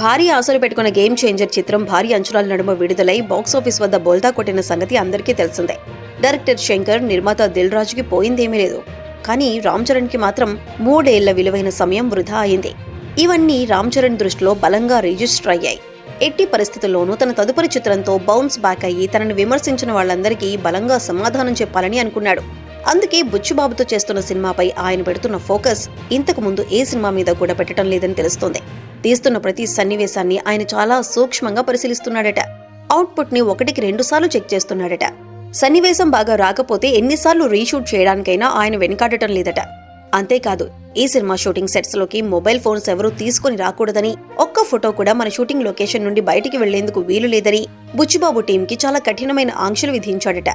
భారీ ఆశలు పెట్టుకున్న గేమ్ చేంజర్ చిత్రం భారీ అంచనాల నడుమ విడుదలై బాక్సాఫీస్ వద్ద బోల్తా కొట్టిన సంగతి అందరికీ తెలిసిందే. డైరెక్టర్ శంకర్ నిర్మాత దిల్ రాజుకి పోయిందేమీ లేదు. కానీ రామ్ చరణ్కి మాత్రం మూడేళ్ళ విలువైన సమయం వృధా అయింది. ఇవన్నీ రామ్ చరణ్ దృష్టిలో బలంగా రిజిస్టర్ అయ్యాయి. ఎట్టి పరిస్థితుల్లోనూ తన తదుపరి చిత్రంతో బౌన్స్ బ్యాక్ అయ్యి తనను విమర్శించిన వాళ్ళందరికీ బలంగా సమాధానం చెప్పాలని అనుకున్నాడు. అందుకే బుచ్చుబాబుతో చేస్తున్న సినిమాపై ఆయన పెడుతున్న ఫోకస్ ఇంతకు ముందు ఏ సినిమా మీద కూడా పెట్టడం లేదని తెలుస్తోంది. తీస్తున్న ప్రతి సన్నివేశాన్ని ఆయన చాలా సూక్ష్మంగా పరిశీలిస్తున్నాడట. అవుట్పుట్ని ఒకటికి రెండు సార్లు చెక్ చేస్తున్నాడట. సన్నివేశం బాగా రాకపోతే ఎన్నిసార్లు రీషూట్ చేయడానికైనా ఆయన వెనుకాడటం లేదట. అంతేకాదు ఈ సినిమా షూటింగ్ సెట్స్లోకి మొబైల్ ఫోన్స్ ఎవరూ తీసుకుని రాకూడదని ఒక్క ఫోటో కూడా మన షూటింగ్ లొకేషన్ నుండి బయటికి వెళ్ళేందుకు వీలు లేదని బుచ్చిబాబు టీంకి చాలా కఠినమైన ఆంక్షలు విధించాడట.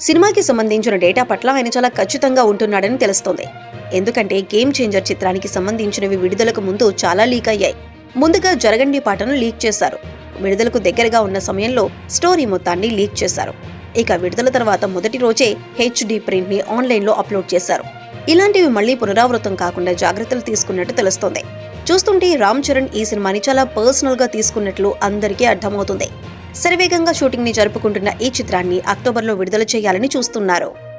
సినిమాకి సంబంధించిన డేటా పట్ల ఆయన చాలా ఖచ్చితంగా ఉంటున్నాడని తెలుస్తోంది. ఎందుకంటే గేమ్ చేంజర్ చిత్రానికి సంబంధించినవి విడుదలకు ముందు చాలా లీక్ అయ్యాయి. ముందుగా జరగండి పాటను లీక్ చేశారు. విడుదలకు దగ్గరగా ఉన్న సమయంలో స్టోరీ మొత్తాన్ని లీక్ చేశారు. ఇక విడుదల తర్వాత మొదటి రోజే హెచ్డి ప్రింట్ని ఆన్లైన్లో అప్లోడ్ చేశారు. ఇలాంటివి మళ్ళీ పునరావృతం కాకుండా జాగ్రత్తలు తీసుకున్నట్టు తెలుస్తోంది. చూస్తుంటే రామ్ చరణ్ ఈ సినిమాని చాలా పర్సనల్గా తీసుకున్నట్లు అందరికీ అర్థమవుతుంది. శరవేగంగా షూటింగ్ని జరుపుకుంటున్న ఈ చిత్రాన్ని అక్టోబర్లో విడుదల చేయాలని చూస్తున్నారు.